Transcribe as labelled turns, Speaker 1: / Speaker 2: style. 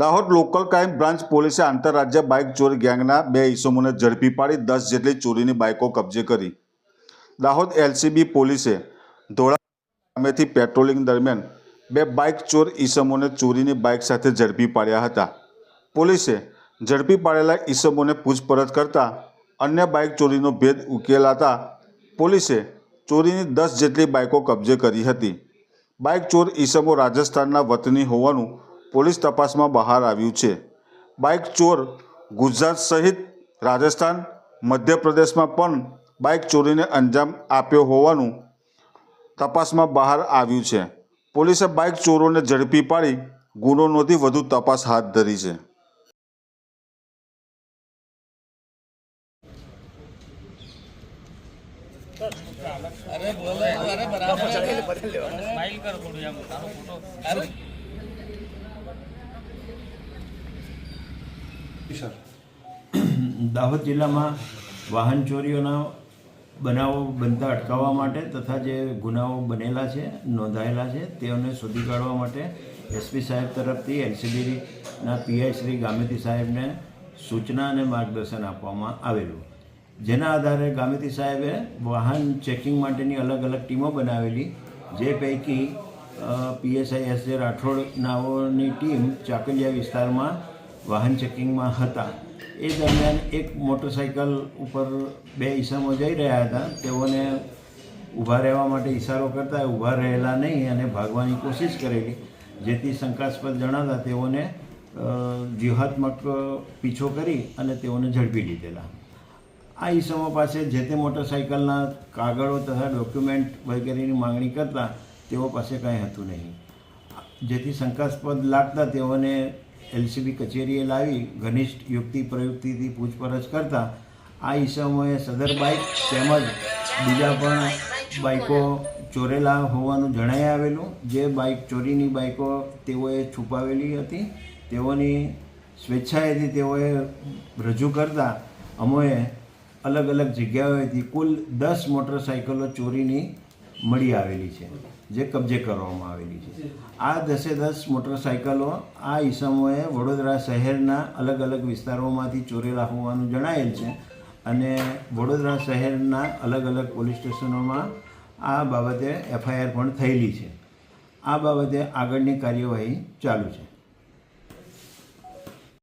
Speaker 1: Dahod local crime branch પોલીસે આંતરરાજ્ય bike ચોરી ગેંગના બે ઇસમોને ઝડપી પાડી દસ જેટલી ચોરીની બાઇકો કબજે કરી. દાહોદ એલસીબી પોલીસે ધોળા ગામેથી પેટ્રોલિંગ દરમિયાન બે બાઇક ચોર ઈસમોને ચોરીની બાઇક સાથે ઝડપી પાડ્યા હતા. પોલીસે ઝડપી પાડેલા ઈસમોને પૂછપરછ કરતા અન્ય બાઇક ચોરીનો ભેદ ઉકેલાતા પોલીસે ચોરીની દસ જેટલી બાઇકો કબજે કરી હતી. બાઇક ચોર ઇસમો રાજસ્થાનના વતની હોવાનું પોલીસ તપાસમાં બહાર આવ્યું છે. બાઇક ચોર ગુજરાત સહિત રાજસ્થાન મધ્યપ્રદેશમાં પણ બાઇક ચોરીને અંજામ આપ્યો હોવાનું તપાસમાં બહાર આવ્યું છે. પોલીસે બાઇક ચોરોને ઝડપી પાડી ગુનો નોંધી વધુ તપાસ હાથ ધરી છે.
Speaker 2: અરે બોલે અરે બરાબર.
Speaker 3: સ્માઈલ કર થોડું એમ તારો ફોટો.
Speaker 2: અરે
Speaker 4: દાહોદ જિલ્લામાં વાહન ચોરીઓના બનાવો બનતા અટકાવવા માટે તથા જે ગુનાઓ બનેલા છે, નોંધાયેલા છે, તેઓને શોધી કાઢવા માટે એસપી સાહેબ તરફથી, એલસીબીના પીઆઈ શ્રી ગામેતી સાહેબને સૂચના અને માર્ગદર્શન આપવામાં આવેલું. જેના આધારે ગામેતી સાહેબે વાહન ચેકિંગ માટેની અલગ અલગ ટીમો બનાવેલી, જે પૈકી પીએસઆઈ એસ જે રાઠોડ નાઓની ટીમ ચાકલિયા વિસ્તારમાં વાહન ચેકિંગમાં હતા. એ દરમિયાન એક મોટરસાઇકલ ઉપર બે ઈસમો જઈ રહ્યા હતા. તેઓને ઊભા રહેવા માટે ઈશારો કરતા ઊભા રહેલા નહીં અને ભાગવાની કોશિશ કરેલી. જેથી શંકાસ્પદ જણાતા તેઓને વ્યૂહાત્મક પીછો કરી અને તેઓને ઝડપી લીધેલા. આ ઈસમો પાસે જે તે મોટરસાઇકલના કાગળો તથા ડોક્યુમેન્ટ વગેરેની માંગણી કરતા તેઓ પાસે કાંઈ હતું નહીં. જેથી શંકાસ્પદ લાગતા તેઓને એલસીબી કચેરીએ લાવી ઘનિષ્ઠ યુક્તિ પ્રયુક્તિથી પૂછપરછ કરતા આ ઈસમોએ સદર બાઇક તેમજ બીજા પણ બાઇકો ચોરેલા હોવાનું જણાઈ આવેલું. જે બાઇક ચોરીની બાઇકો તેઓએ છુપાવેલી હતી. તેઓની સ્વેચ્છાએથી તેઓએ રજૂ કરતા અમોએ અલગ અલગ જગ્યાઓએથી કુલ દસ મોટરસાઇકલો ચોરીની મળી આવેલી છે, જે કબજે કરવામાં આવેલી છે. આ દસે દસ મોટરસાઇકલો આ ઈસમોએ વડોદરા શહેરના અલગ અલગ વિસ્તારોમાંથી ચોરેલા હોવાનું જણાયેલ છે અને વડોદરા શહેરના અલગ અલગ પોલીસ સ્ટેશનોમાં આ બાબતે એફઆઈઆર પણ થયેલી છે. આ બાબતે આગળની કાર્યવાહી ચાલુ છે.